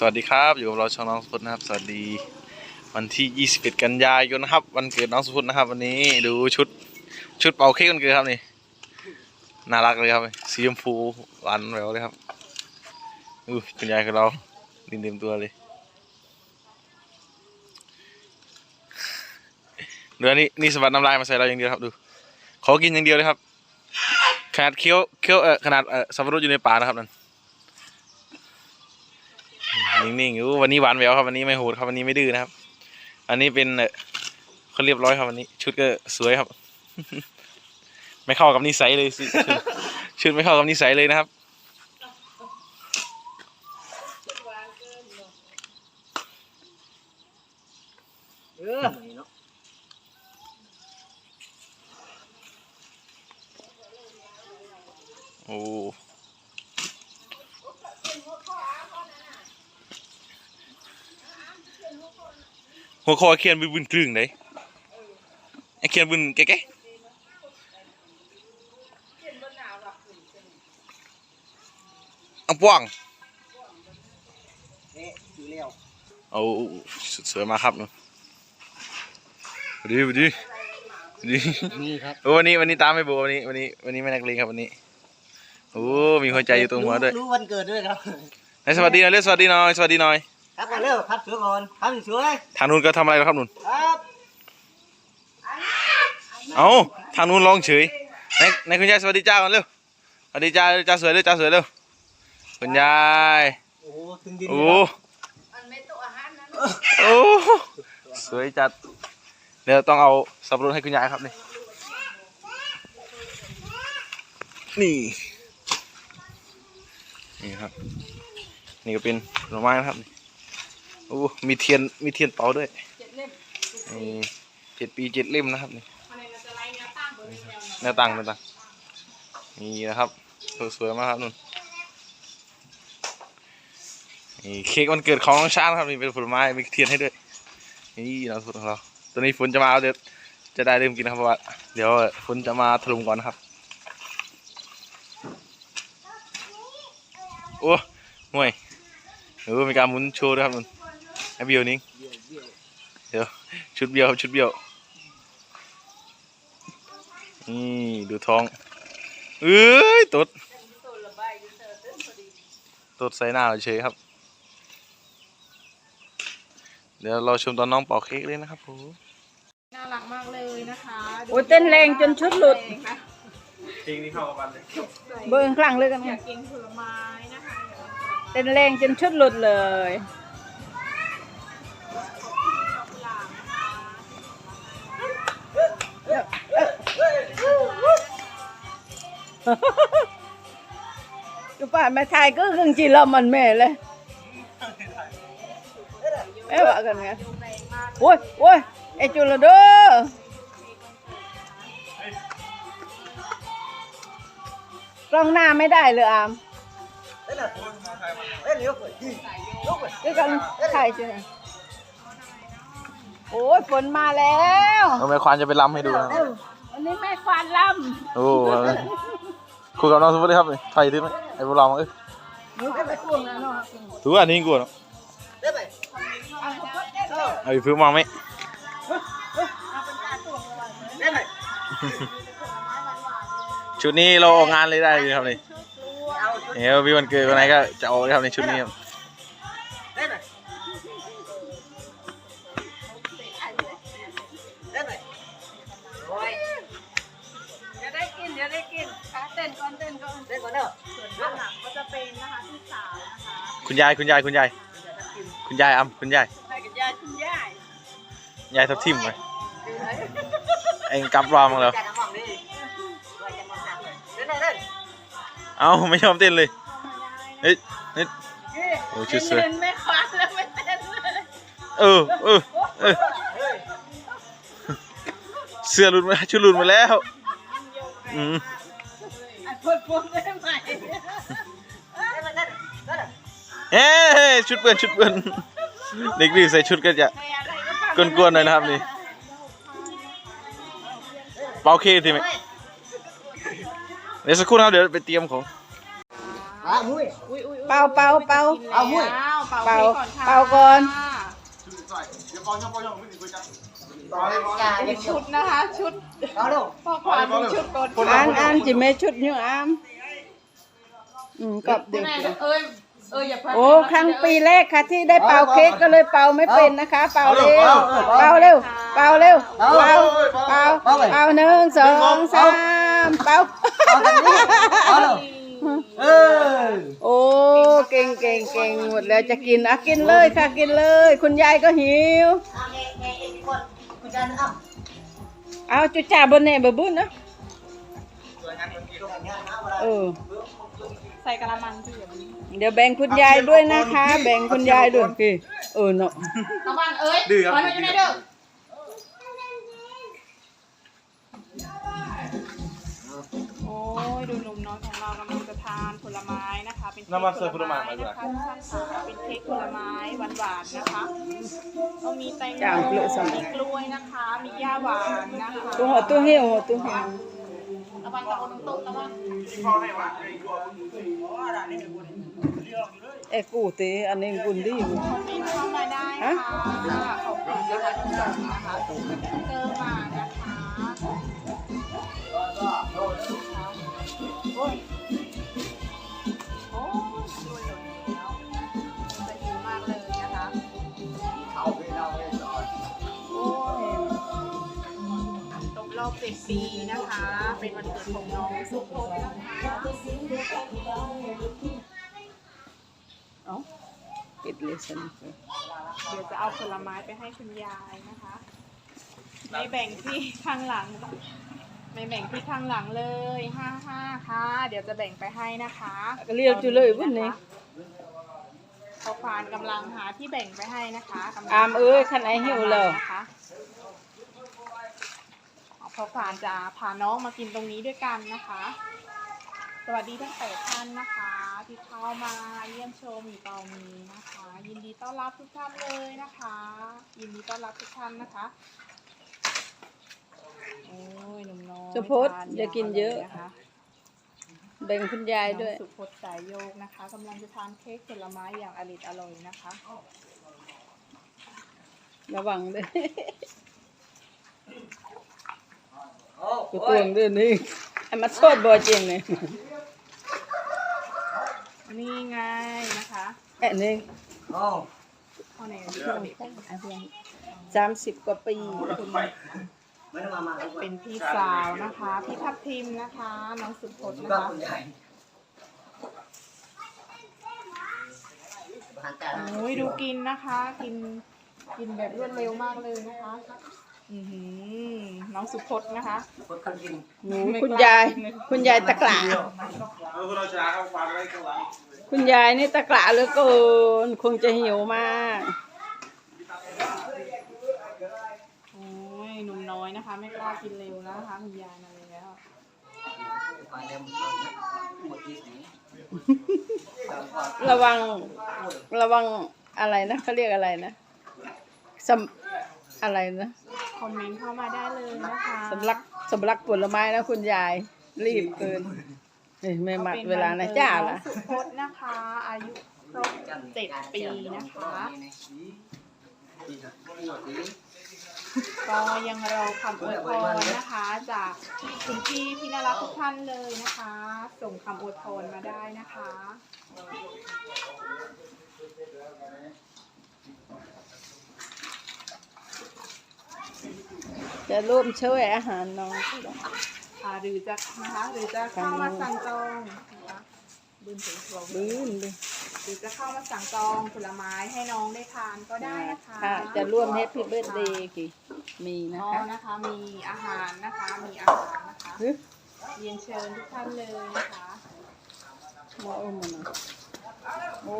สวัสดีครับอยู่กับเราช่องน้องสุพจน์นะครับ สวัสดีวันที่21กันยายนนะครับ วันเกิดน้องสุพจน์นะครับ วันนี้ดูชุดชุดเป่าเค้กวันเกิดครับนี่น่ารักเลยครับสีชมพูหวานแหววเลยครับอู้คุณยายของเราดินเต็มตัวเลยเดี๋ยวนี้นี่สบัดน้ำลายมาใส่เราอย่างเดียวครับดูขอกินอย่างเดียวเลยครับ ขนาดเคี้ยวเคี้ยวเออขนาดเออสับปะรดอยู่ในป่านะครับนั่น นิ่งๆอยู่วันนี้หวานแหววครับวันนี้ไม่โหดครับวันนี้ไม่ดื้อนะครับ อันนี้เป็นเอ่อเขาเรียบร้อยครับวันนี้ ชุดก็สวยครับ ไม่เข้ากับนิสัยเลยสิชุดชุดไม่เข้ากับนิสัยเลยนะครับเออโอ้ หัวคอเขียนบึ้นบึ้นกลึงเลยไอเขียนบึ้นแก่ๆอังป้วงนี่อยู่แล้วเอาสุดสวยมากครับเนอะดีดีดีนี่ครับโอ้วันนี้วันนี้ตามไม่โบวันนี้วันนี้วันนี้ไม่นักเลงครับวันนี้โอ้มีหัวใจอยู่ตรงหัวด้วยรู้วันเกิดด้วยครับไหนสวัสดีหน่อยเรียกสวัสดีหน่อยสวัสดีหน่อย ครับก่อนเร็วครับสวยก่อนครับสวยทางนู้นก็ทำอะไรแล้วครับนุ่นครับเอาทางนู้นร้องเฉยไหนไหนคุณยายสวัสดีจ้าก่อนเร็วสวัสดีจ้าจ้าสวยเร็วจ้าสวยเร็วคุณยายโอ้โหถึงดินโอ้เลยครับโอ้สวยจัดเดี๋ยวต้องเอาสับปะรดให้คุณยายครับนี่นี่นี่ครับ นี่ก็เป็นผลไม้นะครับนี่ โอ้มีเทียนมีเทียนเป่าด้วยนี่เจ็ดปีเจ็ดเล่มนะครับนี่แนวตั้งแนวตั้งนี่นะครับสวยๆมากครับนุ่นนี่เค้กวันเกิดของน้องช้างครับนี่เป็นผลไม้มีเทียนให้ด้วยนี่น้ำสุดของเราตอนนี้ฝนจะมาเอาเดี๋ยวจะได้เริ่มกินนะครับเพราะว่าเดี๋ยวฝนจะมาถล่มก่อนนะครับโอ้ห่วยเออมีการหมุนโชว์ด้วยครับนุ่น ไอเบียวนิ้งเบี้ยวเบี้ยวเดี๋ยวชุดเบี้ยวครับชุดเบี้ยวนี่ดูท้องเอ้ยตดตดใส่หน้าเฉยครับ เดี๋ยวเราชมตอนน้องเป่าเค้กเลยนะครับผมน่ารักมากเลยนะคะโอ้ยเต้นแรงจนชุดหลุดเพลงนี้เข้ากันเลยเบิ้งครั้งเลยกันอไหมยากกินผลไม้นะคะเต้นแรงจนชุดหลุดเลย ดูป่ะแม่ชายก็กึ่งจีเรามันแม่เลยแม่ว่ากันไงโอ้ยโอ้ยไอจุลเด้อกล้องหน้าไม่ได้เลยอามเอ้ยน่ะเอ้ยเลี้ยวไปเลี้ยวไปด้วยกันถ่ายใช่ไหมโอ้ยฝนมาแล้ว เอาแม่ควานจะไปรำให้ดูนะ วันนี้แม่ควานลโอ้ คุยกับน้องสุภาพเลยครับไทยที่ไหมไอ้พวกเราเอ้ยำหนูก็ไปทวงนะเนาะถือว่าอันนี้กลัวเนาะเลี้ยวไปเอาอีกพื้นมองไหมเลี้ยวไปชุดนี้เราออกงานเลยได้เลยครับนี่เอาเฮ้ยพี่วันเกิดวันไหนก็จะออกเลยครับในชุดนี้ครับ เต้นก่อนเต้นก่อนเลี้ยวก่อนเด้อส่วนด้านหลังก็จะเป็นนะคะพี่สาวนะคะคุณยายคุณยายคุณยายคุณยายอ่ำคุณยายไปกับยายคุณยายยายทับทิมไหมเองกลับรอมาแล้วจัดน้ำมันดิไว้จัดน้ำมันเลยเล่นเล่นเล่นเอ้าไม่ยอมเต้นเลยเฮ้ยเฮ้ยโอ้ชุดสวยเต้นไม่ควานแล้วไม่เต้นเลยเออเออเออเฮ้ยเสื้อหลุดมาชุดหลุดมาแล้วอืมอะพู ดพูดได้ไหมเล่นเล่นเล่นเล่นเฮ้ยชุดเปื้อนชุดเปื้อนเด็กดีใส่ชุดก็จะใครอะไรก็ฟังกวนๆหน่อยนะครับนี่เป่าเค้กทีไหมเดี๋ยวสักครู่นะครับเดี๋ยวไปเตรียมของไปอะมุ้ยอุ้ยอุ้ยเป่าเป่าเป่าเอามุ้ยเป่าเป่าเป่าก่อนจ่าเด็กชุดนะคะ ชุดเอาเร็ว พ่อควานมีชุดก่อนอ่านอ่านจิเมชุดนิ้วอามอืมกอบเด็กเอ้ยเอ้ยอย่าพลาด โอ้ครั้งปีแรกค่ะที่ได้เป่าเค้กก็เลยเป่าไม่เป็นนะคะ เป่าเร็ว เป่าเร็ว เป่าเร็ว เป่า เป่า เป่าหนึ่งสองสามเป่า เอาเร็วเออ โอ้เก่งเก่ งเก่งหมดแล้วจะกินอะกินเลยค่ะกินเลย คุณยายก็หิวคุณจันทร์อะเอาจุจ่าบนเน่บะบุ้นนะเออใส่กระมังที่อย่างนี้เดี๋ยวแบ่งคุณยายด้วยนะคะ แบ่งคุณยายด้วยพี่เออเนาะกระมังเอ้ยขอหน่อยอยู่ไหนเด้อโอ้ยดูหนุ่มน้อยของเรากำลังจะทานผลไม้นะคะ เป็นค้กน้ำมันเสิร์ฟผลไม้มาด้นะวยคะท่านค่ะเป็นเค้กผลไม้หวานๆนะคะก็มีแตงโมจ้างเกลือสมัมียกล้วยนะคะ มีย่าหวานนะคะตัวหัวตัวเหี่ยวหัวตัวเหี่ยวระวังตะโกนตรงๆระวังเอ้กูเตอันนี้กุนดีอยู่คอมเมนต์เข้ามาได้ค่ะขอบคุณนะคะทุกคนนะคะเจอมานะคะ 10 ปีนะคะ เป็นวันเกิดของน้องสุภพนะคะเออปิดเลยฉันเดี๋ยวจะเอาผลไม้ไปให้คุณยายนะคะไม่แบ่งที่ข้างหลังไม่แบ่งที่ข้างหลังเลยห้าห้าค่ะ เดี๋ยวจะแบ่งไปให้นะคะเรียกจุเลยวุ่นนี้เขาฟานกำลังหาที่แบ่งไปให้นะคะอามเอ้ยขันไอหิวเลยนะคะ พอฟานจะพาน้องมากินตรงนี้ด้วยกันนะคะ สวัสดีทั้งแปดท่านนะคะที่เข้ามาเยี่ยมชมอยู่ตอนนี้นะคะ ยินดีต้อนรับทุกท่านเลยนะคะ ยินดีต้อนรับทุกท่านนะคะโอ้ยหนุ่มน้อยสุพจน์ทนอย่ากินเยอะนะคะแบ่งคุณยายด้วย น้องสุพจน์สายโยกนะคะกำลังจะทานเค้กผลไม้อย่างอริดอร่อยนะคะ ระวังด้วย โอ้กูตวงด้วยนี่ไอ้มาโทษบ่จริงเลยนี่ไงนะคะแอนนี่โอ้ข้อไหนสามสิบกว่าปีคุณไม่ต้องมามาทุกคนเป็นพี่สาวนะคะ พี่ทับทิมนะคะน้องสุพจน์ที่นะบ้านคะคุณยายบ้านแต่โอ้ยดูกินนะคะ กินกินแบบรวดเร็วมากเลยนะคะ อือหือน้องสุพจน์นะคะคนคนกินหนูคุณยาย คุณยายตะกละคุณยายนี่ตะกละเหลือเกิน คงจะหิวมาก โอ้ยหนุ่มน้อยนะคะ ไม่กล้ากินเร็วนะคะคุณยายมาแล้วไปเร็วหมดที่ไหนระวัง ระวังอะไรนะเขาเรียกอะไรนะสำอะไรนะ คอมเมนต์เข้ามาได้เลยนะคะสำลักสำลักผลไม้นะคุณยาย รีบเกินเอ้ยไม่มัดเวลานะจ้าล่ะสุพจน์นะคะ อายุครบเจ็ดปีนะคะ ก็ยังรอคำอวยพรนะคะ จากคุณพี่พี่น่ารักทุกท่านเลยนะคะ ส่งคำอวยพรมาได้นะคะ จะร่วมช่วยอาหารน้องค่ะหรือจะนะคะหรือจะเข้ามาสั่งจองนะคะบืนถึงบอกบื้นเลยหรือจะเข้ามาสั่งจองผลไม้ให้น้องได้ทานก็ได้นะคะค่ะจะร่วม Happy Birthday กี่มีนะอ๋อคะนะคะมีอาหารนะคะ มีอาหารนะคะฮึเรียนเชิญทุกท่านเลยนะคะมองมันนะโอ้